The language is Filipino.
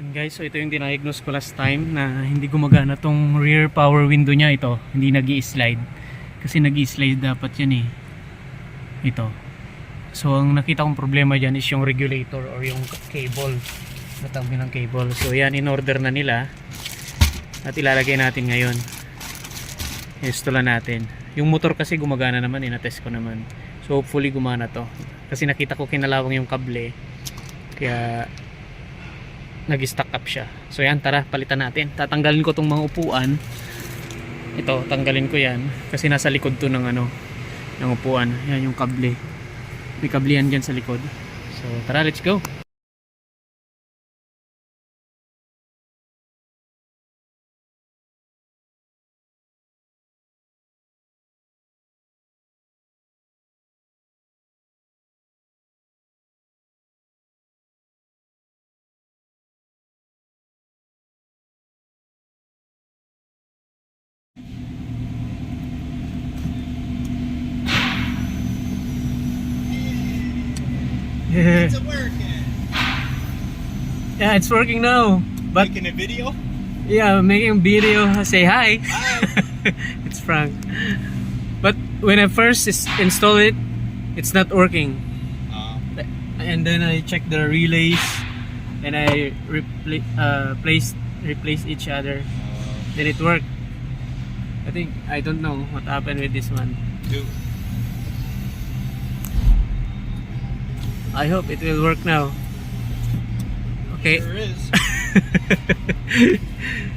And guys, so ito yung diniagnose ko last time na hindi gumagana tong rear power window niya ito. Hindi nag slide Kasi nag slide dapat yan eh. Ito. So ang nakita kong problema dyan is yung regulator or yung cable. Natawag ng cable. So yan, in order na nila. At ilalagay natin ngayon. Install natin. Yung motor kasi gumagana naman, eh, na-test ko naman. So hopefully gumana to. Kasi nakita ko kinalawang yung kable. Kaya nag-stack up siya. So yan, tara, palitan natin. Tatanggalin ko tong mga upuan. Ito, tanggalin ko yan. Kasi nasa likod to ng ano, ng upuan. Yan yung kable. May kable yan dyan sa likod. So tara, let's go. It's working. yeah, it's working now. But Making a video? yeah, making video. Say hi. Hi. it's Frank. But when I first install it, it's not working. Uh, And then I check the relays and I repla- uh, placed replace each other. Then it worked. I think I don't know what happened with this one. do. I hope it will work now. Okay. Sure is.